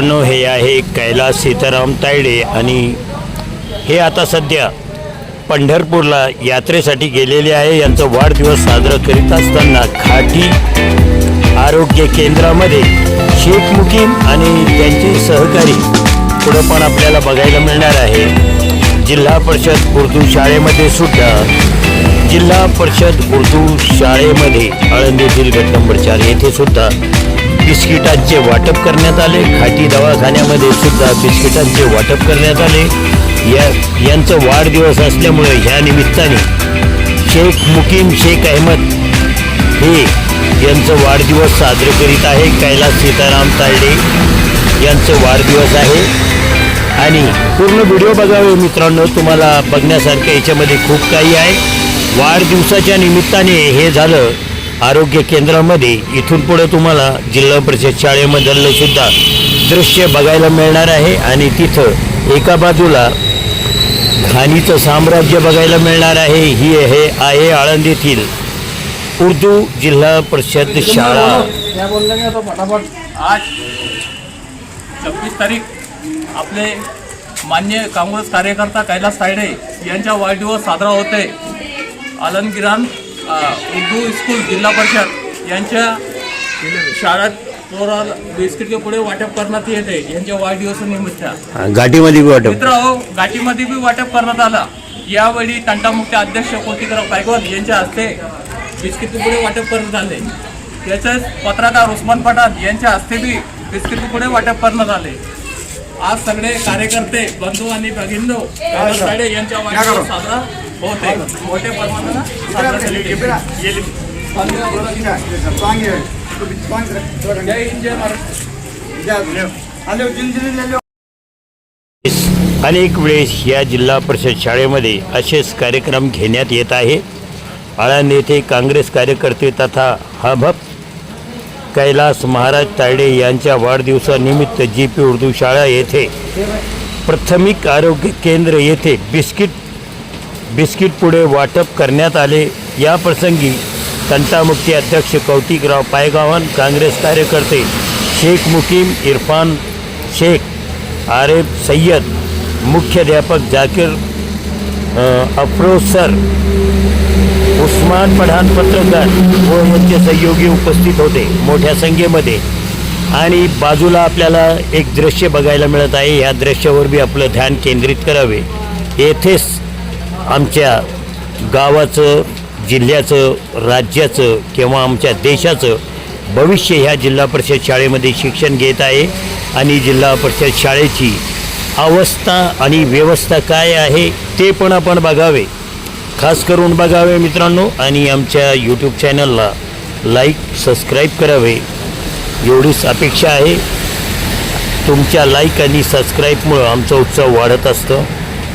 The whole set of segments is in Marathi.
नो हे आहे कैलास सीताराम तायडे आणि हे आता सध्या पंढरपूरला यात्रेसाठी गेलेले आहे. यांचा वाढदिवस साजरा करीत असताना खाटी आरोग्य केंद्रामध्ये शेख मुकीम आणि त्यांचे सहकारी पुढं पण आपल्याला बघायला मिळणार आहे. जिल्हा परिषद उर्दू शाळेमध्ये सुद्धा जिल्हा परिषद उर्दू शाळेमध्ये आळंद येथील गट नंबर चार येथे सुद्धा बिस्किटांचे वाटप करण्यात आले. खाटी दवाखान्यामध्ये सुद्धा बिस्किटांचे वाटप करण्यात आले. या यांचं वाढदिवस असल्यामुळे ह्या निमित्ताने शेख मुकीम शेख अहमद हे यांचं वाढदिवस साजरे करीत आहे. कैलास सीताराम तायडे यांचं वाढदिवस आहे. आणि पूर्ण व्हिडिओ बघावे मित्रांनो तुम्हाला बघण्यासारखं याच्यामध्ये खूप काही आहे. वाढदिवसाच्या निमित्ताने हे झालं. आरोग्य केंद्रामध्ये इथून पुढे तुम्हाला जिल्हा परिषद शाळेमधलं सुद्धा दृश्य बघायला मिळणार आहे आणि तिथं एका बाजूला घाणीचं साम्राज्य बघायला मिळणार आहे. ही हे आहे आळंदीतील उर्दू जिल्हा परिषद शाळा. क्या फटाफट आज छब्बीस तारीख. आपले मान्य काँग्रेस कार्यकर्ता कैलास तायडे यांचा वाढदिवस साजरा होते आलमगिरान उर्दू स्कूल जिल्हा परिषद यांच्या शाळेत पोराला बिस्किटचे पुढे वाटप करण्यात येते यांच्या वाढदिवसानिमित्त घाटीमध्ये वाटप. मित्र हो घाटीमध्ये बी वाटप करण्यात आला. यावेळी तंटामुक्त अध्यक्ष कोटीकराव गायकवाड यांच्या हस्ते बिस्किट पुढे वाटप करण्यात आले. त्याचेच पत्रकार उस्मान पठाण यांच्या हस्ते बी बिस्किट पुढे वाटप करण्यात आले. आज सगळे कार्यकर्ते बंधू आणि भगिंदो यांच्या वाढदिवस साजरा होते मोठ्या प्रमाणात साजरा केले जय हिंद जय महाराष्ट्र अनेक वेळेस या जिल्हा परिषद शाळेमध्ये असेच कार्यक्रम घेण्यात येत आहे. आळंद येथे काँग्रेस कार्यकर्ते तथा हभप कैलास महाराज तायडे यांच्या वाढदिवसानिमित्त जी पी उर्दू शाळा येथे प्राथमिक आरोग्य केंद्र येथे बिस्किट बिस्किट पुढे वाटप करण्यात आले. या प्रसंगी तंटामुक्ती अध्यक्ष कौतिकराव पायगावन काँग्रेस कार्यकर्ते शेख मुकीम इरफान शेख आरेफ सय्यद मुख्याध्यापक जाकीर अ, अफरोज सर उस्मान पठाण पत्रकार व यांचे सहयोगी उपस्थित होते मोठ्या संख्येमध्ये. आणि बाजूला आपल्याला एक दृश्य बघायला मिळत आहे. या दृश्यावर बी आपलं ध्यान केंद्रित करावे. येथेच आमच्या गावाचं जिल्ह्याचं राज्याचं किंवा आमच्या देशाचं भविष्य ह्या जिल्हा परिषद शाळेमध्ये शिक्षण घेत आहे आणि जिल्हा परिषद शाळेची अवस्था आणि व्यवस्था काय आहे ते पण आपण बघावे. खास करून बघावे मित्रांनो आणि आमच्या यूट्यूब चॅनलला लाईक सबस्क्राईब करावे. एवढीच अपेक्षा आहे. तुमच्या लाईक आणि सबस्क्राईबमुळं आमचा उत्सव वाढत असतं.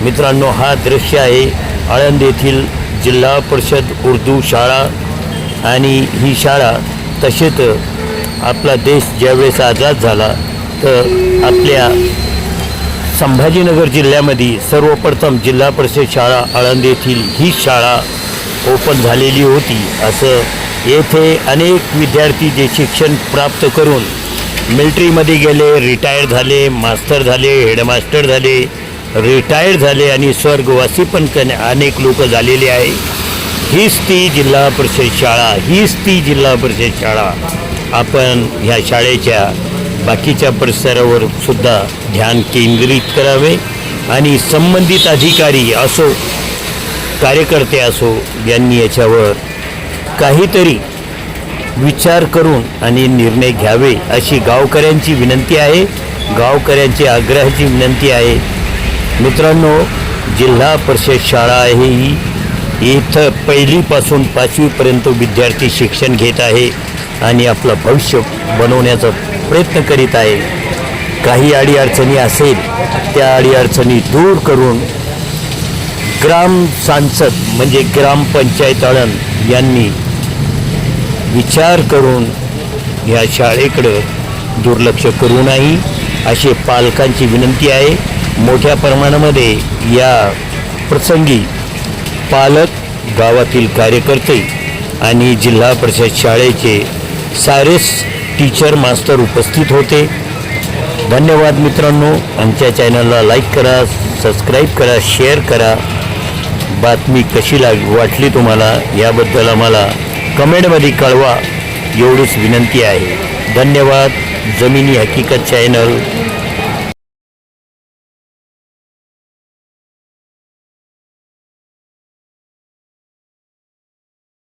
मित्रांनो हा दृश्य आहे आळंद येथील जिल्हा परिषद उर्दू शाळा आणि ही शाळा तसेच आपला देश ज्यावेळेस आझाद झाला तर आपल्या संभाजीनगर जिल्ह्यामध्ये सर्वप्रथम जिल्हा परिषद शाळा आळंद येथील ही शाळा ओपन झालेली होती. असं येथे अनेक विद्यार्थी जे शिक्षण प्राप्त करून मिलिटरीमध्ये गेले रिटायर झाले मास्टर झाले हेडमास्टर झाले रिटायर झाले आणि स्वर्गवासी पण कन अनेक लोक झालेले आहे. हीच ती जिल्हा परिषद शाळा हीच ती जिल्हा परिषद शाळा. आपण ह्या शाळेच्या बाकीच्या परिसरावर सुद्धा ध्यान केंद्रित करावे आणि संबंधित अधिकारी असो कार्यकर्ते असो यांनी याच्यावर काहीतरी विचार करून आणि निर्णय घ्यावे अशी गावकऱ्यांची विनंती आहे. गावकऱ्यांची आग्रहाची विनंती आहे. मित्रांनो जिल्हा परिषद शाळा आहे ही इथं पहिलीपासून पाचवीपर्यंत विद्यार्थी शिक्षण घेत आहे आणि आपलं भविष्य बनवण्याचा प्रयत्न करीत आहे. काही अडीअडचणी असेल त्या अडीअडचणी दूर करून ग्राम सांसद म्हणजे ग्रामपंचायत आळण यांनी विचार करून या शाळेकडं दुर्लक्ष करू नाही अशी पालकांची विनंती आहे. मोठ्या प्रमाणामध्ये या प्रसंगी पालक गावातील कार्यकर्ते आणि जिल्हा परिषद शाळेचे सारेच टीचर मास्तर उपस्थित होते. धन्यवाद मित्रांनो. आमच्या चॅनलला लाईक करा सबस्क्राईब करा शेअर करा. बातमी कशी लाग वाटली तुम्हाला याबद्दल आम्हाला कमेंटमध्ये कळवा. एवढीच विनंती आहे. धन्यवाद. जमिनी हकीकत चॅनल